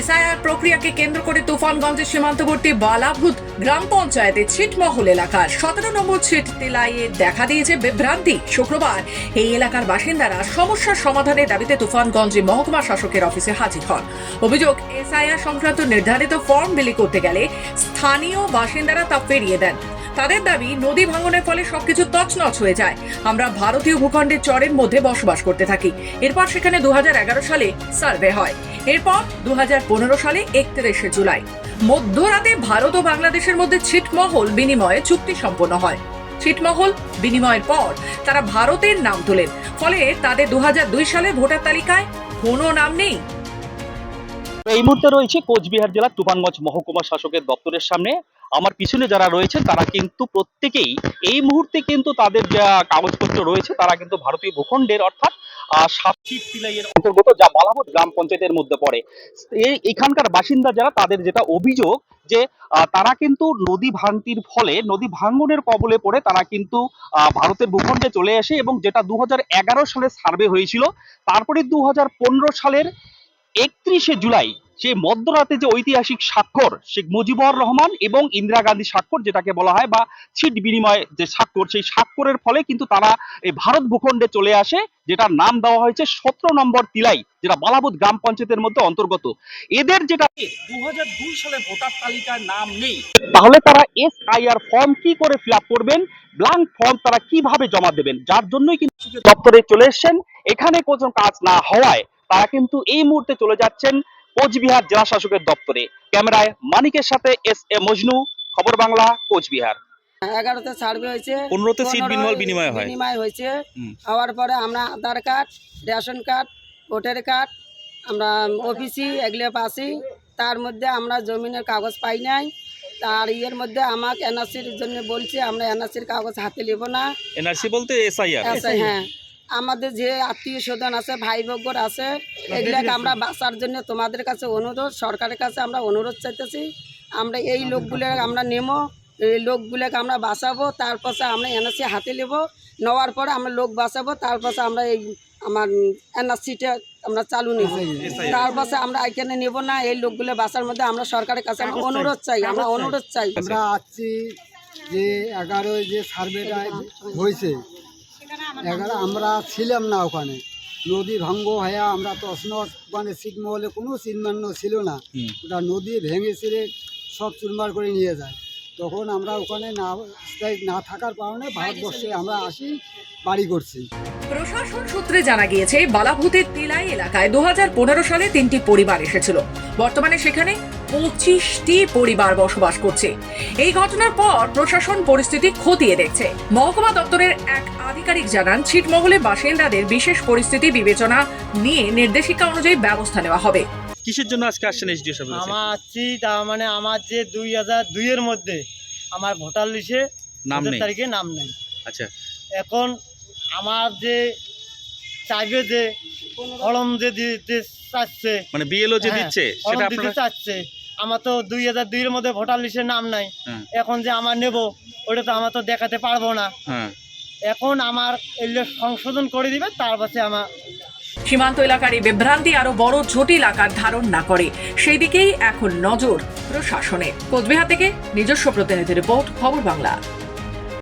SIR প্রক্রিয়াকে কেন্দ্র করে তুফানগঞ্জের সীমান্তবর্তী বালাভূত গ্রাম পঞ্চায়েতের ছিটমহল এলাকার সতেরো নম্বর ছিট তেলাইয়ে দেখা দিয়েছে বিভ্রান্তি। শুক্রবার এই এলাকার বাসিন্দারা সমস্যার সমাধানের দাবিতে তুফানগঞ্জে মহকুমা শাসকের অফিসে হাজির হন। অভিযোগ, এসআইআর সংক্রান্ত নির্ধারিত ফর্ম বিলি করতে গেলে স্থানীয় বাসিন্দারা তা ফেরিয়ে দেন। তাদের দাবি, নদী ভাঙনের ফলে সবকিছু তছনছ হয়ে যায়। আমরা ভারতীয় ভূখণ্ডের চরের মধ্যে বসবাস করতে থাকি। এরপর সেখানে দু সালে সার্ভে হয়। এরপর দু সালে একত্রিশে জুলাই। মধ্যরাতে ভারত ও বাংলাদেশের মধ্যে ছিটমহল বিনিময়ে চুক্তি সম্পন্ন হয়। ছিটমহল বিনিময়ের পর তারা ভারতের নাম তোলেন। ফলে তাদের দু হাজার দুই সালে ভোটার তালিকায় কোনো নাম নেই। এই মুহূর্তে রয়েছে কোচবিহার জেলার তুফানগঞ্জ মহকুমা শাসকের দপ্তরের সামনে। আমার পিছনে যারা রয়েছে তারা কিন্তু প্রত্যেকেই এই মুহূর্তে কিন্তু তাদের যা কাগজপত্র রয়েছে তারা কিন্তু ভারতীয় ভূখণ্ডের অর্থাৎ আহ, সাতশিট তিলাইয়ের অন্তর্গত যা বালামত গ্রাম পঞ্চায়েতের মধ্যে পড়ে। এই এখানকার বাসিন্দা যারা তাদের যেটা অভিযোগ যে তারা কিন্তু নদী ভাঙতির ফলে নদী ভাঙ্গনের কবলে পড়ে তারা কিন্তু ভারতের ভূখণ্ডে চলে আসে এবং যেটা দু হাজার এগারো সালে সার্ভে হয়েছিল তারপরে দু হাজার পনেরো সালের একত্রিশে জুলাই সেই মধ্যরাতে যে ঐতিহাসিক স্বাক্ষর শেখ মুজিবুর রহমান এবং ইন্দিরা গান্ধী স্বাক্ষর যেটাকে বলা হয় বা ছিট বিনিময় যে স্বাক্ষর সেই স্বাক্ষরের ফলে কিন্তু তারা এই ভারত ভূখণ্ডে চলে আসে যেটার নাম দেওয়া হয়েছে সতেরো নম্বর তিলাই যেটা বালাবুদ গ্রাম পঞ্চায়েতের মধ্যে অন্তর্গত। এদের যেটা দু সালে ভোটার তালিকায় নাম নেই। তাহলে তারা এস ফর্ম কি করে ফিল করবেন? ব্ল্যাঙ্ক ফর্ম তারা কীভাবে জমা দেবেন? যার জন্যই কিন্তু দপ্তরে চলে এসেছেন। এখানে কোনো কাজ না হওয়ায় তারা কিন্তু এই মুহূর্তে চলে যাচ্ছেন কোচবিহার জেলা শাসকের দপ্তরে। ক্যামেরায় মানিকের সাথে এস এ মজনু খবর বাংলা কোচবিহার। এগারোতে সার্ভে হয়েছে 15 সিট বিনিময় বিনিময় হয়। বিনিময় হয়েছে। হওয়ার পরে আমরা Aadhaar card ration card voter card আমরা অফিসি এগুলো পাসি তার মধ্যে আমরা জমিনের কাগজ পাই নাই। তার ইয়ের মধ্যে আমাকে এনআরসির জন্য বলছে আমরা এনআরসির কাগজ হাতে নেব না। এনআরসি বলতে এসআইআর। হ্যাঁ। আমাদের যে আত্মীয় স্বজন আছে ভাই বগ্গর আছে এগুলাকে আমরা বাঁচার জন্য তোমাদের কাছে অনুরোধ সরকারের কাছে আমরা অনুরোধ চাইতেছি আমরা এই লোকগুলো আমরা নেব এই লোকগুলোকে আমরা বাঁচাবো তারপর আমরা এনআরসি হাতে নেব নেওয়ার পরে আমরা লোক বাঁচাবো তারপর আমরা এই আমার এনআরসিটা আমরা চালু নেব। তারপর আমরা এখানে নেব না এই লোকগুলো বাঁচার মধ্যে আমরা সরকারের কাছে আমরা অনুরোধ চাই আমরা অনুরোধ চাই। আমরা আসছি যে এগারোই যে সার্ভেটা হয়েছে এগারো আমরা ছিলাম না ওখানে। নদী ভঙ্গ হয়ে আমরা তো ওখানে ছিটমহলে কোনো চিহ্ন ছিল না। ওটা নদী ভেঙে ছিঁড়ে সব চুরমার করে নিয়ে যায়। তখন আমরা ওখানে না না থাকার কারণে ভারতবর্ষে আমরা আসি বাড়ি করছি। প্রশাসন সূত্রে জানা গিয়েছে বালাভূতের তিলাই এলাকায় দু হাজার পনেরো সালে তিনটি পরিবার এসেছিল। বর্তমানে সেখানে পঁচিশটি পরিবার বসবাস করছে। এই ঘটনার পর প্রশাসন পরিস্থিতি খতিয়ে দেখছে। মহকুমা দপ্তরের এক আধিকারিক জানান ছিটমহলে বাসিন্দাদের বিশেষ পরিস্থিতি বিবেচনা নিয়ে নির্দেশিকা অনুযায়ী ব্যবস্থা নেওয়া হবে। কিসের জন্য আজকে আসছেন এসডিও সাহেব আমার আসছি তার মানে আমার যে দুই হাজার দুইয়ের মধ্যে আমার ভোটার লিস্টে নাম নেই? তারিখে নাম নেই। আচ্ছা। এখন আমার যে চাইবে যে ফলম যে দিতে চাচ্ছে মানে বিএলও যে হ্যাঁ, দিচ্ছে সেটা দিতে আপনারা চাচ্ছে আমার তো দুই হাজার দুইয়ের মধ্যে ভোটার লিস্টের নাম নাই। হ্যাঁ। এখন যে আমার নেব ওটা তো আমার তো দেখাতে পারব না। হ্যাঁ। এখন আমার এগুলো সংশোধন করে দিবে তার পাশে আমার সীমান্ত এলাকার এই বিভ্রান্তি আরও বড় জটিল আকার ধারণ না করে। সেই দিকেই এখন নজর প্রশাসনে কোচবিহার থেকে নিজস্ব প্রতিনিধি রিপোর্ট খবর বাংলা।